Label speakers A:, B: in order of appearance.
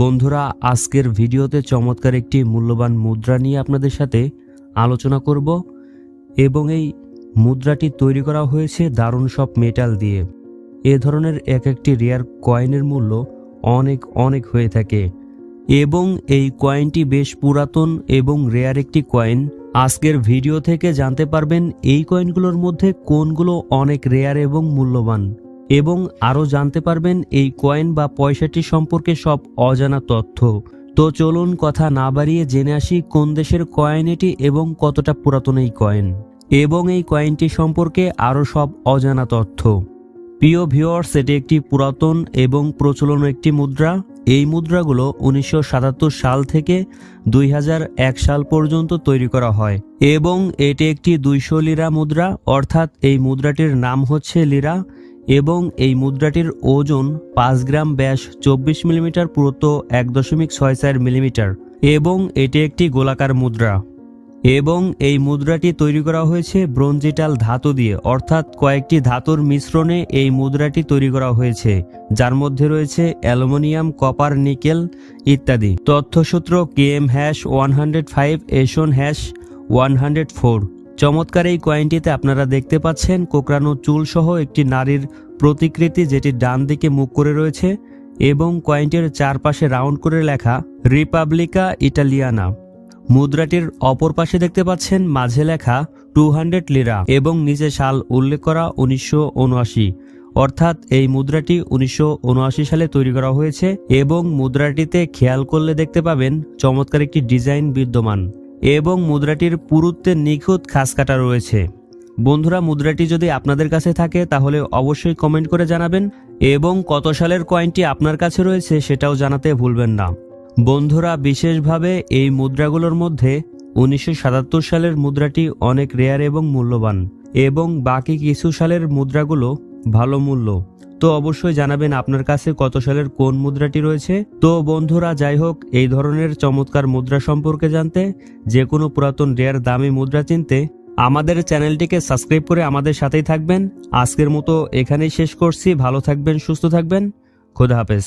A: বন্ধুরা, আজকের ভিডিওতে চমৎকার একটি মূল্যবান মুদ্রা নিয়ে আপনাদের সাথে আলোচনা করব এবং এই মুদ্রাটি তৈরি করা হয়েছে দারুণ সব মেটাল দিয়ে। এ ধরনের এক একটি রেয়ার কয়েনের মূল্য অনেক অনেক হয়ে থাকে এবং এই কয়েনটি বেশ পুরাতন এবং রেয়ার একটি কয়েন আজকের ভিডিও থেকে জানতে পারবেন এই কয়েনগুলোর মধ্যে কোনগুলো অনেক রেয়ার এবং মূল্যবান। এবং আরও জানতে পারবেন এই কয়েন বা পয়সাটি সম্পর্কে সব অজানা তথ্য। তো চলুন কথা না বাড়িয়ে জেনে আসি কোন দেশের কয়েন এটি এবং কতটা পুরাতন এই কয়েন। এবং এই কয়েনটি সম্পর্কে আরও সব অজানা তথ্য। প্রিয় ভিওয়ার্স এটি একটি পুরাতন এবং প্রচলন একটি মুদ্রা। এই মুদ্রাগুলো উনিশশো সাতাত্তর সাল থেকে দুই হাজার এক সাল পর্যন্ত তৈরি করা হয়। এবং এটি একটি দুইশো লিরা মুদ্রা, অর্থাৎ এই মুদ্রাটির নাম হচ্ছে লিরা। এবং এই মুদ্রাটির ওজন পাঁচ গ্রাম ব্যাস চব্বিশ মিলিমিটার, পুরুত্ব এক দশমিক ছয় চার মিলিমিটার এবং এটি একটি গোলাকার মুদ্রা। এবং এই মুদ্রাটি তৈরি করা হয়েছে ব্রোঞ্জিটাল ধাতু দিয়ে, অর্থাৎ কয়েকটি ধাতুর মিশ্রণে এই মুদ্রাটি তৈরি করা হয়েছে, যার মধ্যে রয়েছে অ্যালুমিনিয়াম, কপার, নিকেল ইত্যাদি। তথ্যসূত্র K M hash one hundred five এশন hash one hundred four. চমৎকার এই কয়েনটিতে আপনারা দেখতে পাচ্ছেন কোকড়ানো চুল সহ একটি নারীর প্রতিকৃতি যেটি ডান দিকে মুখ করে রয়েছে এবং কয়েনটির চারপাশে রাউন্ড করে লেখা রিপাবলিকা ইটালিয়ানা। মুদ্রাটির অপর পাশে দেখতে পাচ্ছেন মাঝে লেখা টু হান্ড্রেড লিরা এবং নিচে সাল উল্লেখ করা উনিশশো উনআশি। অর্থাৎ এই মুদ্রাটি উনিশশো উনআশি সালে তৈরি করা হয়েছে এবং মুদ্রাটিতে খেয়াল করলে দেখতে পাবেন চমৎকার একটি ডিজাইন বিদ্যমান। এবং মুদ্রাটির পুরুত্বের নিখুঁত খাস কাটা রয়েছে। বন্ধুরা, মুদ্রাটি যদি আপনাদের কাছে থাকে, তাহলে অবশ্যই কমেন্ট করে জানাবেন এবং কত সালের কয়েনটি আপনার কাছে রয়েছে সেটাও জানাতে ভুলবেন না। বন্ধুরা, বিশেষভাবে এই মুদ্রাগুলোর মধ্যে উনিশশো সাতাত্তর সালের মুদ্রাটি অনেক রেয়ার এবং মূল্যবান এবং বাকি কিছু সালের মুদ্রাগুলো ভালো মূল্য। তো অবশ্যই জানাবেন আপনার কাছে কত সালের কোন মুদ্রাটি রয়েছে। তো বন্ধুরা, যাই হোক, এই ধরনের চমৎকার মুদ্রা সম্পর্কে জানতে যে কোনো পুরাতন রেয়ার দামি মুদ্রা চিনতে, আমাদের চ্যানেলটিকে সাবস্ক্রাইব করে আমাদের সাথেই থাকবেন। আজকের মতো এখানেই শেষ করছি। ভালো থাকবেন, সুস্থ থাকবেন। খোদা হাফেজ।